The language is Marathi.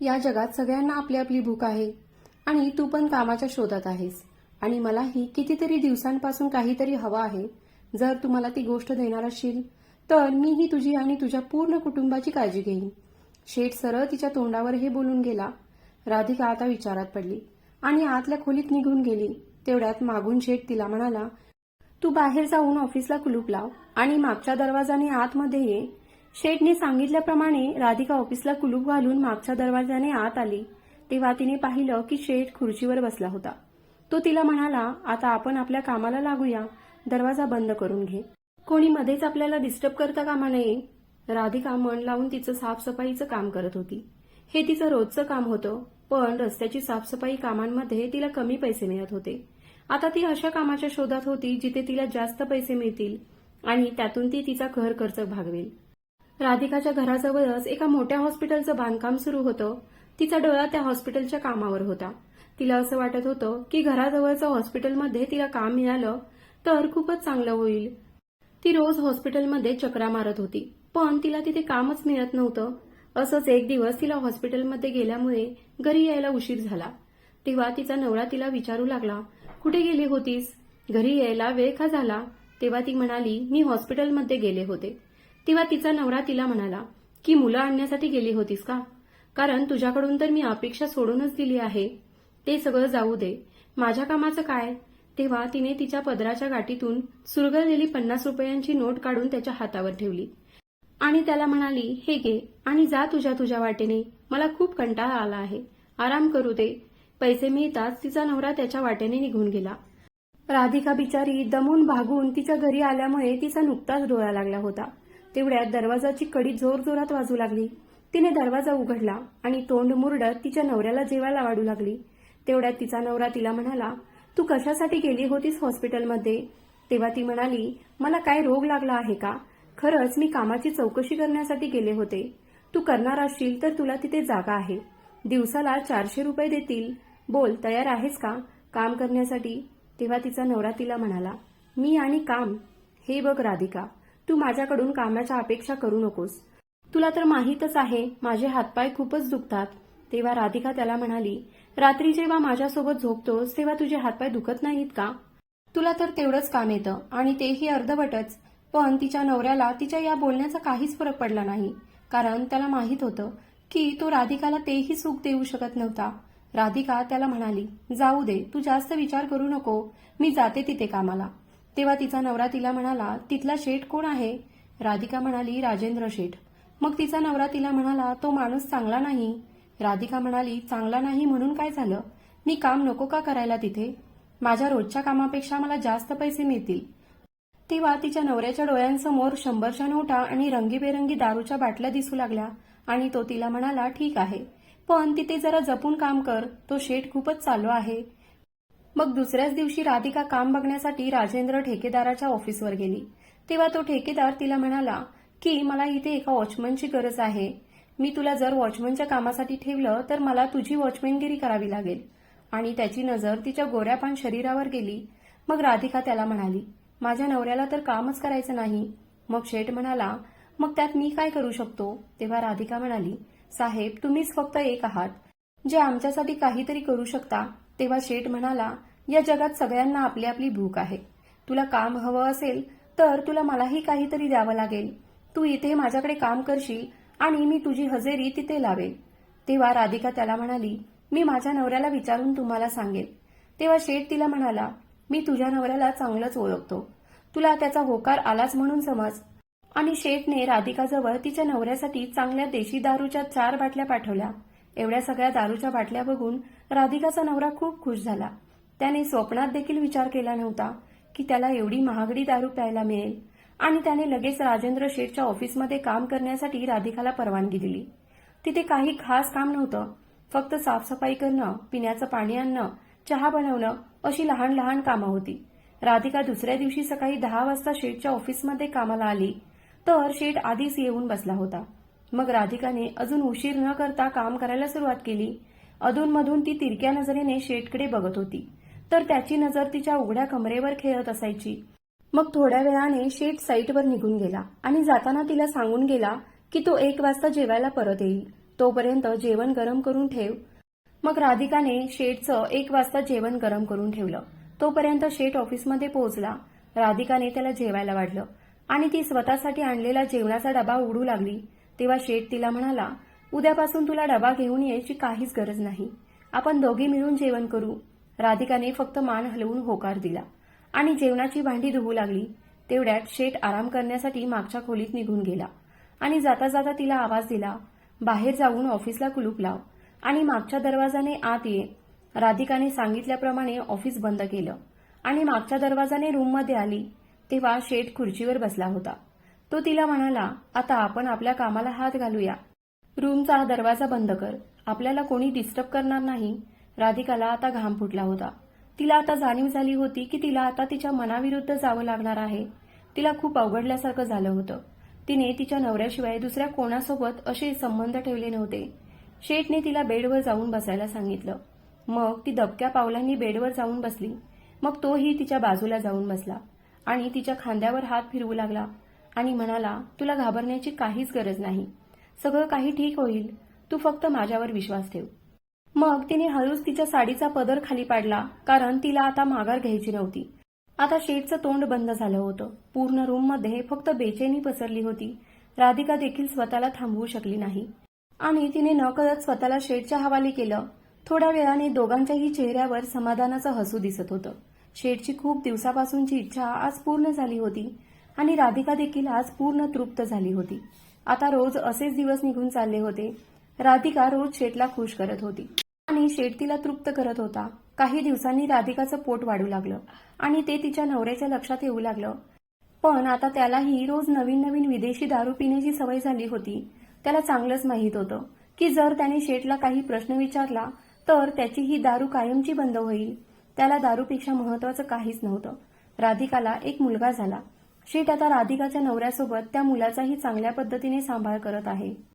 या जगात सगळ्यांना आपली आपली भूक आहे. आणि तू पण कामाच्या शोधात आहेस. आणि मलाही कितीतरी दिवसांपासून काहीतरी हवं आहे. जर तू मला ती गोष्ट देणार असशील तर मीही तुझी आणि तुझ्या पूर्ण कुटुंबाची काळजी घेईन. शेठ सरळ तिच्या तोंडावर हे बोलून गेला. राधिका आता विचारात पडली. आणि आतल्या खोलीत निघून गेली. तेवढ्यात मागून शेठ तिला म्हणाला तू बाहेर जाऊन ऑफिसला कुलूप लाव आणि मागच्या दरवाजाने आतमध्ये ये. शेठने सांगितल्याप्रमाणे राधिका ऑफिसला कुलूप घालून मागच्या दरवाजाने आत आली. तेव्हा तिने पाहिलं की शेठ खुर्चीवर बसला होता. तो तिला म्हणाला आता आपण आपल्या कामाला लागूया. दरवाजा बंद करून घे. कोणी मध्येच आपल्याला डिस्टर्ब करता कामा नये. राधिका मन लावून तिचं साफसफाईचं काम करत होती. हे तिचं रोजचं काम होतं पण रस्त्याची साफसफाई कामांमध्ये तिला कमी पैसे मिळत होते. आता ती अशा कामाच्या शोधात होती जिथे तिला जास्त पैसे मिळतील आणि त्यातून ती तिचा घर खर्च भागवेल. राधिकाच्या घराजवळच एका मोठ्या हॉस्पिटलचं बांधकाम सुरू होतं. तिचा डोळा त्या हॉस्पिटलच्या कामावर होता. तिला असं वाटत होतं की घराजवळचं हॉस्पिटलमध्ये तिला काम मिळालं तर खूपच चांगलं होईल. ती रोज हॉस्पिटलमध्ये चक्रा मारत होती पण तिला तिथे कामच मिळत नव्हतं. असंच एक दिवस तिला हॉस्पिटलमध्ये गेल्यामुळे घरी यायला उशीर झाला. तेव्हा तिचा नवरा तिला विचारू लागला कुठे गेली होतीस? घरी यायला वेळ का झाला? तेव्हा ती म्हणाली मी हॉस्पिटलमध्ये गेले होते. तेव्हा तिचा नवरा तिला म्हणाला की मुलं आणण्यासाठी गेली होतीस का? कारण तुझ्याकडून तर मी अपेक्षा सोडूनच दिली आहे. ते सगळं जाऊ दे. माझ्या कामाचं काय? तेव्हा तिने तिच्या पदराच्या गाठीतून सुरगळलेली पन्नास रुपयांची नोट काढून त्याच्या हातावर ठेवली. आणि त्याला म्हणाली हे घे आणि जा तुझ्या तुझ्या वाटेने. मला खूप कंटाळा आला आहे. आराम करू दे. पैसे मिळताच तिचा नवरा त्याच्या वाटेने निघून गेला. राधिका बिचारी दमून भागून तिच्या घरी आल्यामुळे तिचा नुकताच डोळा लागला होता. तेवढ्यात दरवाजाची कडी जोरजोरात वाजू लागली. तिने दरवाजा उघडला आणि तोंड मुरडत तिच्या नवऱ्याला जेवायला वाढू लागली. तेवढ्यात तिचा नवरा तिला म्हणाला तू कशासाठी गेली होतीस हॉस्पिटलमध्ये? तेव्हा ती म्हणाली मला काय रोग लागला आहे का? खरंच मी कामाची चौकशी करण्यासाठी गेले होते. तू करणार असशील तर तुला तिथे जागा आहे. दिवसाला चारशे रुपये देतील. बोल तयार आहेस का? काम करण्यासाठी. तेव्हा तिचा नवरा तिला म्हणाला मी आणि काम. हे बघ राधिका. तू माझ्याकडून कामाच्या अपेक्षा करू नकोस. तुला तर माहीतच आहे माझे हातपाय खूपच दुखतात. तेव्हा राधिका त्याला म्हणाली रात्री जेव्हा माझ्यासोबत झोपतोस तेव्हा तुझे हातपाय दुखत नाहीत का? तुला तर तेवढंच काम येतं आणि तेही अर्धवटच पण तिच्या नवऱ्याला तिच्या या बोलण्याचा काहीच फरक पडला नाही. कारण त्याला माहीत होतं की तो राधिकाला तेही सुख देऊ शकत नव्हता. राधिका त्याला म्हणाली जाऊ दे तू जास्त विचार करू नको. मी जाते तिथे कामाला. तेव्हा तिचा नवरा तिला म्हणाला तिथला शेठ कोण आहे? राधिका म्हणाली राजेंद्र शेठ. मग तिचा नवरा तिला म्हणाला तो माणूस चांगला नाही. राधिका म्हणाली चांगला नाही म्हणून काय झालं? मी काम नको का करायला तिथे? माझ्या रोजच्या कामापेक्षा मला जास्त पैसे मिळतील. तेव्हा तिच्या नवऱ्याच्या डोळ्यांसमोर शंभरच्या नोटा आणि रंगीबेरंगी दारूच्या बाटल्या दिसू लागल्या आणि तो तिला म्हणाला ठीक आहे. पण तिथे जरा जपून काम कर. तो शेठ खूपच चालू आहे. मग दुसऱ्याच दिवशी राधिका काम बघण्यासाठी राजेंद्र ठेकेदाराच्या ऑफिसवर गेली. तेव्हा तो ठेकेदार तिला म्हणाला की मला इथे एका वॉचमनची गरज आहे. मी तुला जर वॉचमनच्या कामासाठी ठेवलं तर मला तुझी वॉचमॅनगिरी करावी लागेल. आणि त्याची नजर तिच्या गोऱ्यापान शरीरावर गेली. मग राधिका त्याला म्हणाली माझ्या नवऱ्याला तर कामच करायचं नाही. मग शेठ म्हणाला मग त्यात मी काय करू शकतो? तेव्हा राधिका म्हणाली साहेब तुम्हीच फक्त एक आहात. जे आमच्यासाठी काहीतरी करू शकता तेव्हा शेठ म्हणाला या जगात सगळ्यांना आपली आपली भूक आहे. तुला काम हवं असेल तर तुला मलाही काहीतरी द्यावं लागेल. तू इथे माझ्याकडे काम करशील आणि मी तुझी हजेरी तिथे लावेल. तेव्हा राधिका त्याला म्हणाली मी माझ्या नवऱ्याला विचारून तुम्हाला सांगेल. तेव्हा शेठ तिला म्हणाला मी तुझ्या नवऱ्याला चांगलंच ओळखतो. तुला त्याचा होकार आलाच म्हणून समज. आणि शेठने राधिकाजवळ तिच्या नवऱ्यासाठी चांगल्या देशी दारूच्या चार बाटल्या पाठवल्या. एवढ्या सगळ्या दारूच्या बाटल्या बघून राधिकाचा नवरा खूप खुश झाला. त्याने स्वप्नात देखील विचार केला नव्हता की त्याला एवढी महागडी दारू प्यायला मिळेल आणि त्याने लगेच राजेंद्र शेठच्या ऑफिसमध्ये काम करण्यासाठी राधिकाला परवानगी दिली. तिथे काही खास काम नव्हतं. फक्त साफसफाई करणं पिण्याचं पाणी आणणं चहा बनवणं अशी लहान लहान कामं होती. राधिका दुसऱ्या दिवशी सकाळी दहा वाजता शेठच्या ऑफिसमध्ये कामाला आली. तर शेठ आधीच येऊन बसला होता. मग राधिकाने अजून उशीर न करता काम करायला सुरुवात केली. अधूनमधून ती तिरक्या नजरेने शेटकडे बघत होती. तर त्याची नजर तिच्या उघड्या कमरेवर खेळत असायची. मग थोड्या वेळाने शेट साईटवर निघून गेला आणि जाताना तिला सांगून गेला की तो एक वाजता जेवायला परत येईल. तोपर्यंत जेवण गरम करून ठेव. मग राधिकाने शेठचं एक वाजता जेवण गरम करून ठेवलं. तोपर्यंत शेठ ऑफिसमध्ये पोहोचला. राधिकाने त्याला जेवायला वाढलं आणि ती स्वतःसाठी आणलेला जेवणाचा डबा उडू लागली. तेव्हा शेठ तिला म्हणाला उद्यापासून तुला डबा घेऊन यायची काहीच गरज नाही. आपण दोघी मिळून जेवण करू. राधिकाने फक्त मान हलवून होकार दिला आणि जेवणाची भांडी धुवू लागली. तेवढ्यात शेठ आराम करण्यासाठी मागच्या खोलीत निघून गेला आणि जाता जाता तिला आवाज दिला बाहेर जाऊन ऑफिसला कुलूप लाव. आणि मागच्या दरवाजाने आत ये. राधिकाने सांगितल्याप्रमाणे ऑफिस बंद केलं आणि मागच्या दरवाजाने रूममध्ये आली. तेव्हा शेठ खुर्चीवर बसला होता. तो तिला म्हणाला आता आपण आपल्या कामाला हात घालूया. रूमचा दरवाजा बंद कर. आपल्याला कोणी डिस्टर्ब करणार नाही. राधिकाला आता घाम फुटला होता. तिला आता जाणीव झाली होती की तिला आता तिच्या मनाविरुद्ध जावं लागणार आहे. तिला खूप अवघडल्यासारखं झालं होतं. तिने तिच्या नवऱ्याशिवाय दुसऱ्या कोणासोबत असे संबंध ठेवले नव्हते. शेठने तिला बेडवर जाऊन बसायला सांगितलं. मग ती दबक्या पावलांनी बेडवर जाऊन बसली. मग तोही तिच्या बाजूला जाऊन बसला आणि तिच्या खांद्यावर हात फिरवू लागला. आणि म्हणाला तुला घाबरण्याची काहीच गरज नाही. सगळं काही ठीक होईल. तू फक्त माझ्यावर विश्वास ठेव. मग तिने हळूच तिच्या साडीचा पदर खाली पाडला कारण तिला आता माघार घ्यायची नव्हती. आता शेठचं तोंड बंद झालं होतं. पूर्ण रूममध्ये फक्त बेचैनी पसरली होती. राधिका देखील स्वतःला थांबवू शकली नाही. आणि तिने नकळत स्वतःला शेठच्या हवाली केलं. थोड्या वेळाने दोघांच्याही चेहऱ्यावर समाधानाचं हसू दिसत होतं. शेठची खूप दिवसापासूनची इच्छा आज पूर्ण झाली होती. आणि राधिका देखील आज पूर्ण तृप्त झाली होती. आता रोज असेच दिवस निघून चालले होते. राधिका रोज शेठला खुश करत होती. आणि शेट तिला तृप्त करत होता. काही दिवसांनी राधिकाचं पोट वाढू लागलं आणि ते तिच्या नवऱ्याच्या लक्षात येऊ लागलं. पण आता त्यालाही रोज नवीन नवीन विदेशी दारू पिण्याची सवय झाली होती. त्याला चांगलंच माहीत होतं की जर त्याने शेठला काही प्रश्न विचारला तर त्याची ही दारू कायमची बंद होईल. त्याला दारूपेक्षा महत्वाचं काहीच नव्हतं. राधिकाला एक मुलगा झाला. शीट आता राधिकाच्या नवऱ्यासोबत त्या मुलाचाही चांगल्या पद्धतीने सांभाळ करत आहे.